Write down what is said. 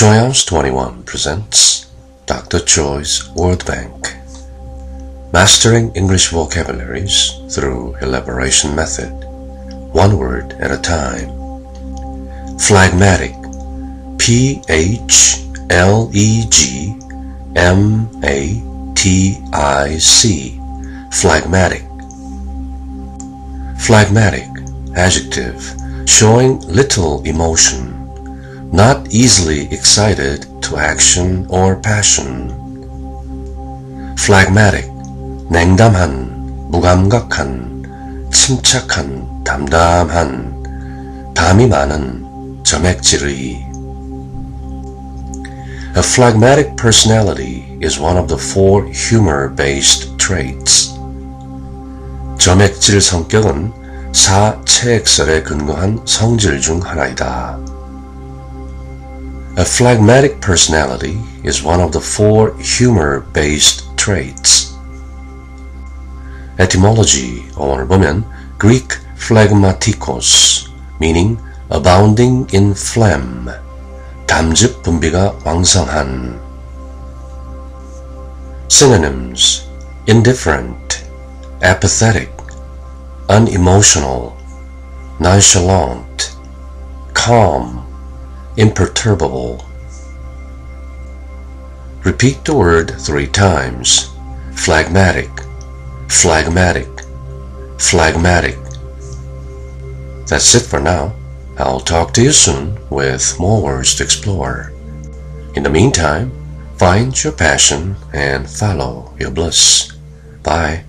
Choice 21 presents Dr. Choi's Word Bank. Mastering English Vocabularies through Elaboration Method One word at a time. Phlegmatic. P H L E G M A T I C. Phlegmatic. Phlegmatic. Adjective. Showing little emotion not easily excited to action or passion. phlegmatic, 냉담한, 무감각한, 침착한, 담담한, 담이 많은, 점액질의. A phlegmatic personality is one of the four humor-based traits. 점액질 성격은 사체액설에 근거한 성질 중 하나이다. A phlegmatic personality is one of the four humor-based traits. Etymology 오늘 보면 Greek phlegmatikos meaning abounding in phlegm 담즙 분비가 왕성한 Synonyms indifferent, apathetic, unemotional, nonchalant, calm, imperturbable. Repeat the word three times. Phlegmatic, phlegmatic, phlegmatic. That's it for now. I'll talk to you soon with more words to explore. In the meantime, find your passion and follow your bliss. Bye.